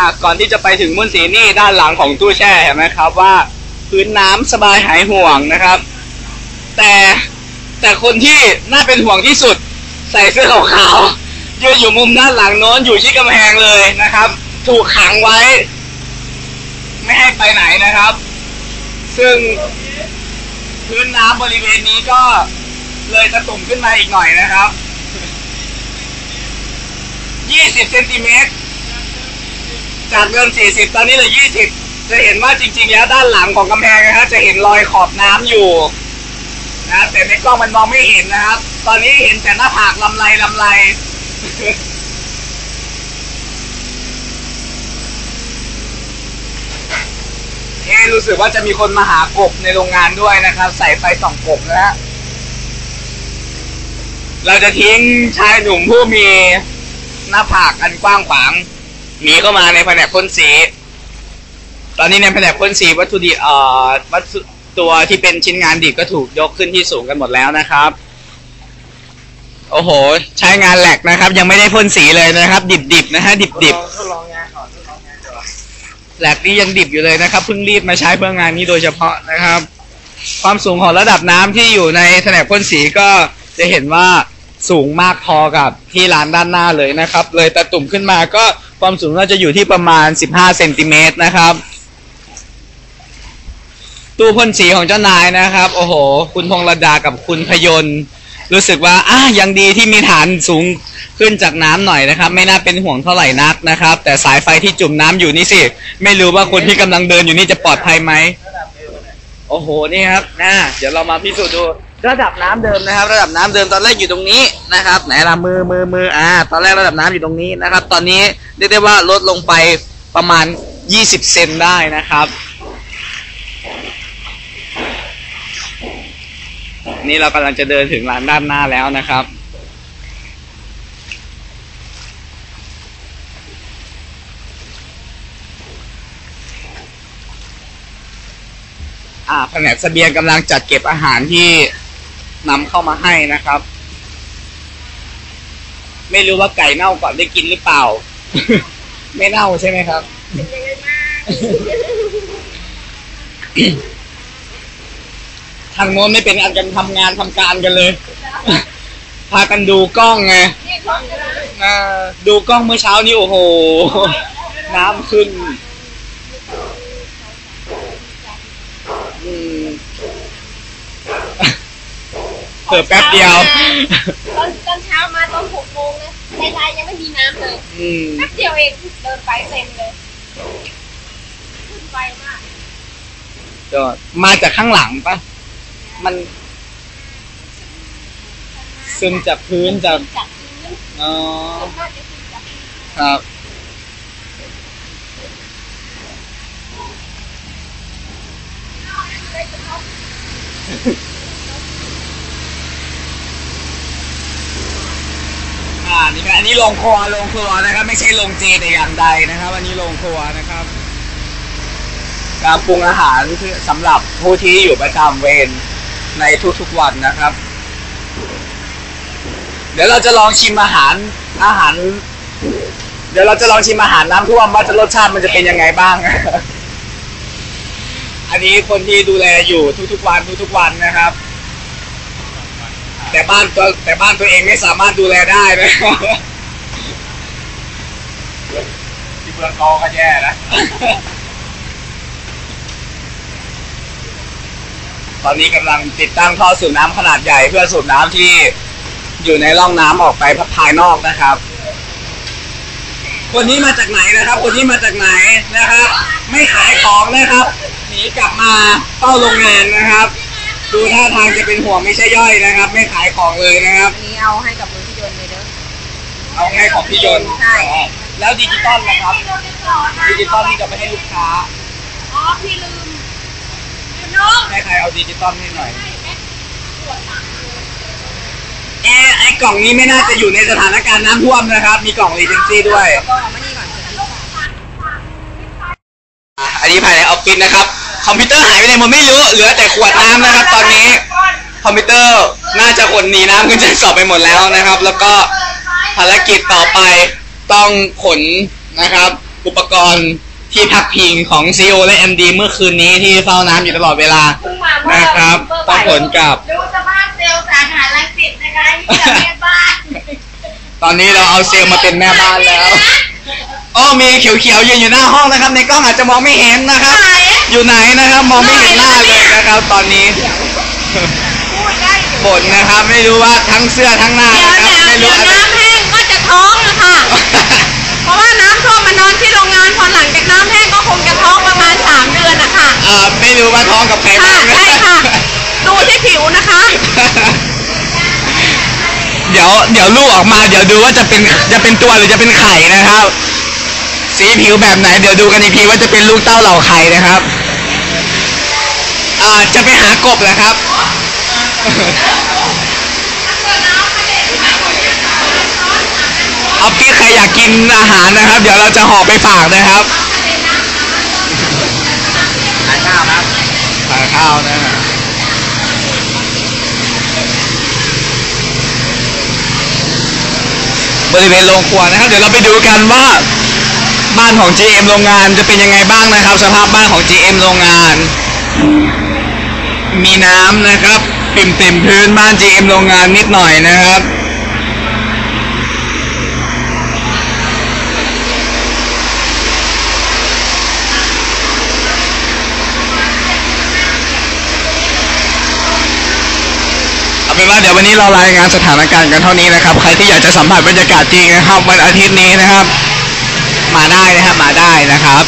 อะก่อนที่จะไปถึงมุ่นสีนี่ด้านหลังของตู้แช่เห็นไหมครับว่า พื้นน้ำสบายหายห่วงนะครับ แต่แต่คนที่น่าเป็นห่วงที่สุด ใส่เสื้อขาวๆยืนอยู่มุมด้านหลังโน้นอยู่ที่กำแพงเลยนะครับ ถูกขังไว้ ไม่ให้ไปไหนนะครับ ซึ่งพื้นน้ำบริเวณนี้ก็เลยตะตุ่มขึ้นมาอีกหน่อยนะครับ 20เซนติเมตร จากเดิม40 ตอนนี้เหลือ20 จะเห็นว่าจริง ๆ แล้วด้านหลังของกำแพงนะครับจะเห็นรอยขอบน้ำอยู่นะแต่ในกล้องมันมองไม่เห็นนะครับ ตอนนี้เห็นแต่หน้าผากลำไรลำไรเอ๊รู้สึกว่าจะมีคนมาหากบในโรงงานด้วยนะครับ ใส่ไฟส่องกบนะฮะเราจะทิ้งชายหนุ่มผู้มีหน้าผากอันกว้างขวาง หนีเข้ามาในแผนกพ่นสี ตอนนี้ในแผนกพ่นสีวัตถุดิบเอ่อวัตถุตัวที่เป็นชิ้นงานดิบก็ถูกยกขึ้นที่สูงกันหมดแล้วนะครับ โอ้โห ใช้งานแหลกนะครับ ยังไม่ได้พ่นสีเลยนะครับ ดิบๆนะฮะดิบๆ ทดลองงานก่อนทดลองงานก่อนแหลกนี่ยังดิบอยู่เลยนะครับเพิ่งรีดมาใช้เพื่องานนี้โดยเฉพาะนะครับ ความสูงของระดับน้ำที่อยู่ในแผนกพ่นสีก็จะเห็นว่าสูงมากพอกับที่ร้านด้านหน้าเลยนะครับ เลยตะตุ่มขึ้นมาก็ ความสูงก็จะอยู่ที่ประมาณ 15เซนติเมตรนะครับ ตู้พ่นสีของเจ้านายนะครับ โอ้โห คุณพงระดากับคุณพยนต์รู้สึกว่าอะยังดีที่มีฐานสูงขึ้นจากน้ำหน่อยนะครับ ไม่น่าเป็นห่วงเท่าไหร่นักนะครับ แต่สายไฟที่จุ่มน้ำอยู่นี่สิ ไม่รู้ว่าคนที่กำลังเดินอยู่นี่จะปลอดภัยไหมโอ้โห นี่ครับนะเดี๋ยวเรามาพิสูจน์ดู ระดับน้ำเดิมนะครับ ระดับน้ำเดิมตอนแรกอยู่ตรงนี้นะครับ ไหนละมือมือมืออ่า ตอนแรกระดับน้ำอยู่ตรงนี้นะครับ ตอนนี้เรียกได้ว่าลดลงไปประมาณ 20 เซนได้นะครับ นี่เรากำลังจะเดินถึงร้านด้านหน้าแล้วนะครับอ่าแผนกเสบียงกำลังจัดเก็บอาหารที่ นำเข้ามาให้นะครับ ไม่รู้ว่าไก่เน่าก่อนได้กินหรือเปล่า ไม่เน่าใช่ไหมครับเป็นยังไงบ้างทางโน้นไม่เป็นอันกันทำงานทำการกันเลย พากันดูกล้องไงนี่ท้องจะร้อ่าดูกล้องเมื่อเช้านี้โอ้โห น้ำขึ้น เผื่อแป๊บเดียว ตอนตอนเช้ามาตอนหกโมงนะในไลน์ยังไม่มีน้ำเลยอืมแป๊บเดียวเองเดินไปเต็มเลยขึ้นไปมากก็มาจากข้างหลังปะมัน ซึมจากพื้นจากจากพื้นอ๋อมันน่าจะขึ้นจากพื้นครับอ่านี่ครับ อันนี้โรงครัวโรงครัวนะครับ ไม่ใช่โรงเจแต่อย่างใดนะครับ อันนี้โรงครัวนะครับ การปรุงอาหารเพื่อสำหรับผู้ที่อยู่ประจำเวรในทุกๆวันนะครับ เดี๋ยวเราจะลองชิมอาหารอาหาร เดี๋ยวเราจะลองชิมอาหารน้ำท่วมว่าจะรสชาติมันจะเป็นยังไงบ้าง อันนี้คนที่ดูแลอยู่ทุกๆวันทุกๆวันนะครับ แต่บ้านตัวแต่บ้านตัวเองไม่สามารถดูแลได้นะที่เบืองกอก็แย่นะ ตอนนี้กำลังติดตั้งท่อสูบน้ำขนาดใหญ่เพื่อสูบน้ำที่อยู่ในร่องน้ำออกไปภายนอกนะครับ คนนี้มาจากไหนนะครับ คนนี้มาจากไหนนะครับ ไม่ขายของนะครับ หนีกลับมาเฝ้าโรงงานนะครับ ดูท่าทางจะเป็นห่วงไม่ใช่ย่อยนะครับ ไม่ขายของเลยนะครับ อันนี้เอาให้กับมือพี่ยนต์เลยเด้อ เอาให้ของพี่ยนต์ใช่ อ๋อแล้วดิจิตอลนะครับ ดิจิตอลนี่จะไม่ให้ลูกค้าอ๋อพี่ลืมน้องให้ใครเอาดิจิตอลให้หน่อย เอ๊ะไอ้กล่องนี้ไม่น่าจะอยู่ในสถานการณ์น้ำท่วมนะครับ มีกล่องรีเจนซี่ด้วยก็เอามานี่ก่อนจะดีกว่าอะอันนี้ภายในออฟฟิศนะครับ คอมพิวเตอร์หายไปไหนหมดไม่รู้ เหลือแต่ขวดน้ำนะครับ ตอนนี้ คอมพิวเตอร์น่าจะขนหนีน้ำขึ้นชั้นสอบไปหมดแล้วนะครับ แล้วก็ภารกิจต่อไปต้องขนนะครับ อุปกรณ์ที่พักพิงของซีโอและ MD เมื่อคืนนี้ที่เฝ้าน้ำอยู่ตลอดเวลาเพิ่งมาเมื่อนะครับเมื่อต้องผลกับ ดูสภาพเซลล์สาขาลังสิตนะคะยี่กับแม่บ้าน ตอนนี้เราเอาเซลล์มาเป็นแม่บ้านแล้วอ้อมีเขียวๆยืนอยู่หน้าห้องนะครับ ในกล้องอาจจะมองไม่เห็นนะครับ ไหน อยู่ไหนนะครับ มองไม่เห็นหน้าเลยนะครับ ตอนนี้พูดได้อยู่บ่นนะครับ ไม่รู้ว่าทั้งเสื้อทั้งหน้าเดี๋ยวนะครับไม่เดี๋รู้ยวอะไรน้ำแห้งก็จะท้องนะคะ เพราะว่าน้ำท่วมมานอนที่โรงงานพอหลังจากน้ำแห้งก็คงจะท้องประมาณสามเดือนนะคะเอ่อไม่รู้ว่าท้องกับใครค่ะบ้างใช่ค่ะ ดูที่ผิวนะคะ เดี๋ยวเดี๋ยวลูกออกมา เดี๋ยวดูว่าจะเป็นจะเป็นตัวหรือจะเป็นไข่นะครับ สีผิวแบบไหน เดี๋ยวดูกันอีกทีว่าจะเป็นลูกเต้าเหล่าไข่นะครับ อ่าจะไปหากบเหรอครับ เอาพี่ใครอยากกินอาหารนะครับ เดี๋ยวเราจะห่อไปฝากนะครับขายข้าวครับขายข้าวนะฮะบริเวณโรงครัวนะครับ เดี๋ยวเราไปดูกันว่าบ้านของ GM โรงงานจะเป็นยังไงบ้างนะครับ สภาพบ้านของ GM โรงงาน มีน้ำนะครับปิ่มเต็มพื้นบ้าน GM โรงงานนิดหน่อยนะครับเอาเป็นว่าเดี๋ยววันนี้เรารายงานสถานการณ์กันเท่านี้นะครับ ใครที่อยากจะสัมผัสบรรยากาศจริงนะครับ วันอาทิตย์นี้นะครับ มาได้นะครับมาได้นะครับ